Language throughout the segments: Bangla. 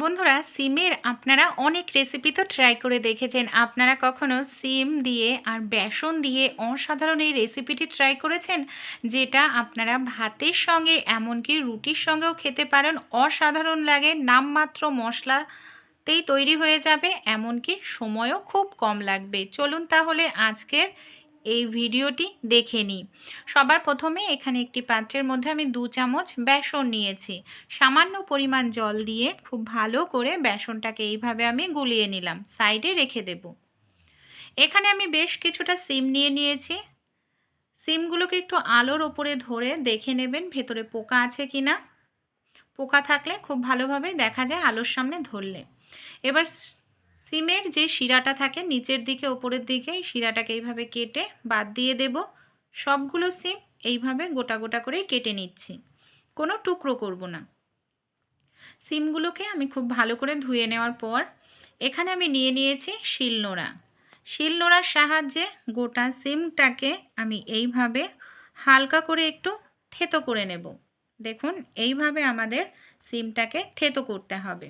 বন্ধুরা, সিমের আপনারা অনেক রেসিপি তো ট্রাই করে দেখেছেন। আপনারা কখনো সিম দিয়ে আর বেসন দিয়ে অসাধারণ এই রেসিপিটি ট্রাই করেছেন? যেটা আপনারা ভাতের সঙ্গে এমনকি রুটির সঙ্গেও খেতে পারেন। অসাধারণ লাগে, নামমাত্র মশলাতেই তৈরি হয়ে যাবে, এমনকি সময়ও খুব কম লাগবে। চলুন তাহলে আজকের এই ভিডিওটি দেখে নিই। সবার প্রথমে এখানে একটি পাত্রের মধ্যে আমি দু চামচ বেসন নিয়েছি। সামান্য পরিমাণ জল দিয়ে খুব ভালো করে বেসনটাকে এইভাবে আমি গুলিয়ে নিলাম। সাইডে রেখে দেব। এখানে আমি বেশ কিছুটা সিম নিয়ে নিয়েছি। সিমগুলোকে একটু আলোর ওপরে ধরে দেখে নেবেন ভেতরে পোকা আছে কি না পোকা থাকলে খুব ভালোভাবে দেখা যায় আলোর সামনে ধরলে। এবার সিমের যে শিরাটা থাকে নিচের দিকে, ওপরের দিকে, এই শিরাটাকে এইভাবে কেটে বাদ দিয়ে দেব। সবগুলো সিম এইভাবে গোটা গোটা করেই কেটে নিচ্ছি। কোনো টুকরো করব না। সিমগুলোকে আমি খুব ভালো করে ধুয়ে নেওয়ার পর এখানে আমি নিয়ে নিয়েছি শিলনোড়া শিলনোড়ার সাহায্যে গোটা সিমটাকে আমি এইভাবে হালকা করে একটু থেতো করে নেব। দেখুন, এইভাবে আমাদের সিমটাকে থেতো করতে হবে।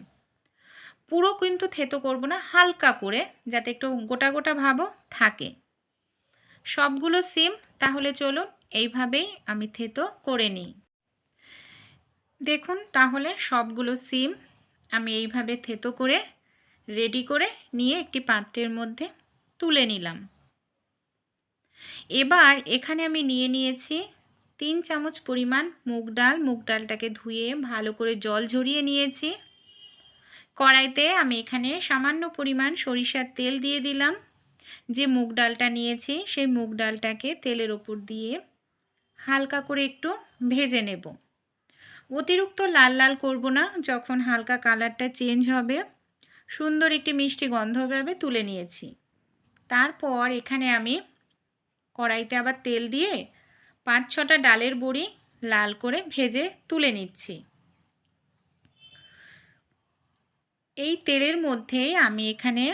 পুরো কিন্তু থেতো করব না, হালকা করে, যাতে একটু গোটা গোটা ভাবও থাকে। সবগুলো সিম তাহলে চলুন এইভাবেই আমি থেতো করে নিই। দেখুন তাহলে সবগুলো সিম আমি এইভাবে থেতো করে রেডি করে নিয়ে একটি পাত্রের মধ্যে তুলে নিলাম। এবার এখানে আমি নিয়ে নিয়েছি তিন চামচ পরিমাণ মুগ ডাল। মুগ ডালটাকে ধুয়ে ভালো করে জল ঝরিয়ে নিয়েছি। কড়াইতে আমি এখানে সামান্য পরিমাণ সরিষার তেল দিয়ে দিলাম। যে মুগ ডালটা নিয়েছি, সেই মুগ ডালটাকে তেলের ওপর দিয়ে হালকা করে একটু ভেজে নেব। অতিরিক্ত লাল লাল করব না, যখন হালকা কালারটা চেঞ্জ হবে, সুন্দর একটি মিষ্টি গন্ধ হবে, তুলে নিয়েছি। তারপর এখানে আমি কড়াইতে আবার তেল দিয়ে পাঁচ ছটা ডালের বড়ি লাল করে ভেজে তুলে নিচ্ছি। এই তেলের মধ্যেই আমি এখানে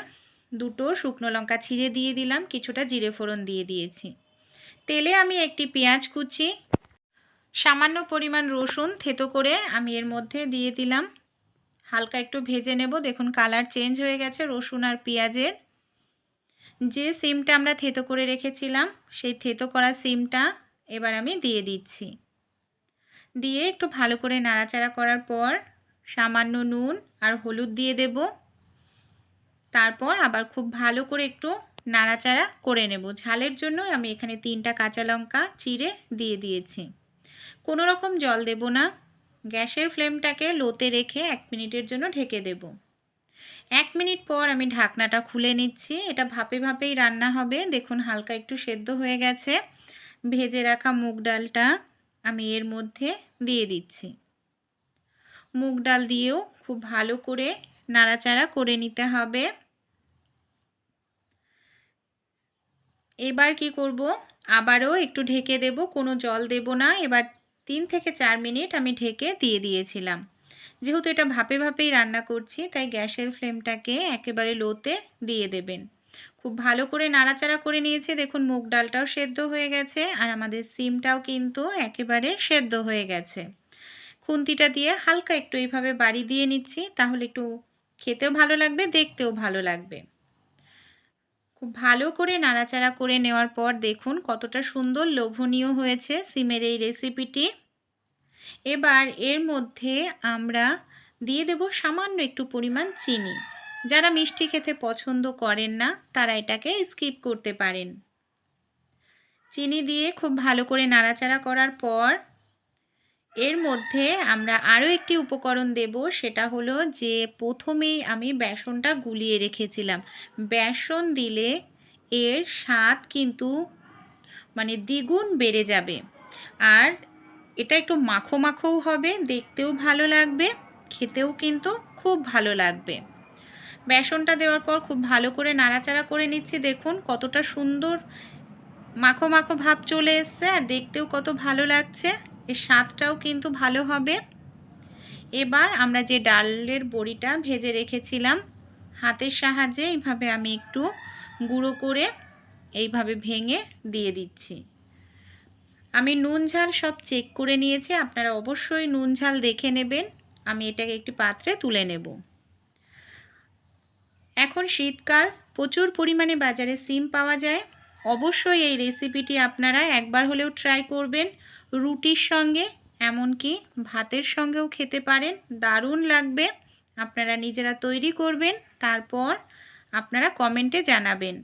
দুটো শুকনো লঙ্কা ছিঁড়ে দিয়ে দিলাম, কিছুটা জিরে ফোড়ন দিয়ে দিয়েছি। তেলে আমি একটি পেঁয়াজ কুচি, সামান্য পরিমাণ রসুন থেতো করে আমি এর মধ্যে দিয়ে দিলাম। হালকা একটু ভেজে নেব, দেখুন কালার চেঞ্জ হয়ে গেছে রসুন আর পেঁয়াজের। যে সিমটা আমরা থেতো করে রেখেছিলাম, সেই থেতো করা সিমটা এবার আমি দিয়ে দিচ্ছি। দিয়ে একটু ভালো করে নাড়াচাড়া করার পর সামান্য নুন আর হলুদ দিয়ে দেব। তারপর আবার খুব ভালো করে একটু নাড়াচাড়া করে নেব। ঝালের জন্য আমি এখানে তিনটা কাঁচা লঙ্কা চিড়ে দিয়ে দিয়েছি। কোনো রকম জল দেব না। গ্যাসের ফ্লেমটাকে লোতে রেখে এক মিনিটের জন্য ঢেকে দেব। এক মিনিট পর আমি ঢাকনাটা খুলে নিচ্ছি। এটা ভাপে ভাপেই রান্না হবে। দেখুন হালকা একটু সেদ্ধ হয়ে গেছে। ভেজে রাখা মুগ ডালটা আমি এর মধ্যে দিয়ে দিচ্ছি। মুগ ডাল দিয়েও খুব ভালো করে নাড়াচাড়া করে নিতে হবে। এবার কি করব? আবারও একটু ঢেকে দেব, কোনো জল দেব না। এবার তিন থেকে চার মিনিট আমি ঢেকে দিয়ে দিয়েছিলাম। যেহেতু এটা ভাপে ভাপেই রান্না করছি, তাই গ্যাসের ফ্লেমটাকে একেবারে লোতে দিয়ে দেবেন। খুব ভালো করে নাড়াচাড়া করে নিয়েছি। দেখুন, মুগ ডালটাও সেদ্ধ হয়ে গেছে আর আমাদের সিমটাও কিন্তু একেবারে সেদ্ধ হয়ে গেছে। খুন্তিটা দিয়ে হালকা একটু এইভাবে বাড়ি দিয়ে নিচ্ছি, তাহলে একটু খেতেও ভালো লাগবে, দেখতেও ভালো লাগবে। খুব ভালো করে নাড়াচাড়া করে নেওয়ার পর দেখুন কতটা সুন্দর লোভনীয় হয়েছে সিমের এই রেসিপিটি। এবার এর মধ্যে আমরা দিয়ে দেব সামান্য একটু পরিমাণ চিনি। যারা মিষ্টি খেতে পছন্দ করেন না, তারা এটাকে স্কিপ করতে পারেন। চিনি দিয়ে খুব ভালো করে নাড়াচাড়া করার পর এর মধ্যে আমরা আরও একটি উপকরণ দেব, সেটা হলো যে প্রথমেই আমি বেসনটা গুলিয়ে রেখেছিলাম। বেসন দিলে এর স্বাদ কিন্তু মানে দ্বিগুণ বেড়ে যাবে। আর এটা একটু মাখো মাখোও হবে, দেখতেও ভালো লাগবে, খেতেও কিন্তু খুব ভালো লাগবে। বেসনটা দেওয়ার পর খুব ভালো করে নাড়াচাড়া করে নিচ্ছি, দেখুন কতটা সুন্দর মাখো মাখো ভাব চলে এসছে, আর দেখতেও কত ভালো লাগছে। এর স্বাদটাও কিন্তু ভালো হবে। এবার আমরা যে ডালের বড়িটা ভেজে রেখেছিলাম, হাতের সাহায্যে এইভাবে আমি একটু গুঁড়ো করে এইভাবে ভেঙে দিয়ে দিচ্ছি। আমি নুন ঝাল সব চেক করে নিয়েছি, আপনারা অবশ্যই নুন ঝাল দেখে নেবেন। আমি এটাকে একটি পাত্রে তুলে নেব। এখন শীতকাল, প্রচুর পরিমাণে বাজারে সিম পাওয়া যায়। অবশ্যই এই রেসিপিটি আপনারা একবার হলেও ট্রাই করবেন। রুটির সঙ্গে, এমনকি ভাতের সঙ্গেও খেতে পারেন। দারুণ লাগবে। আপনারা নিজেরা তৈরি করবেন, তারপর আপনারা কমেন্টে জানাবেন।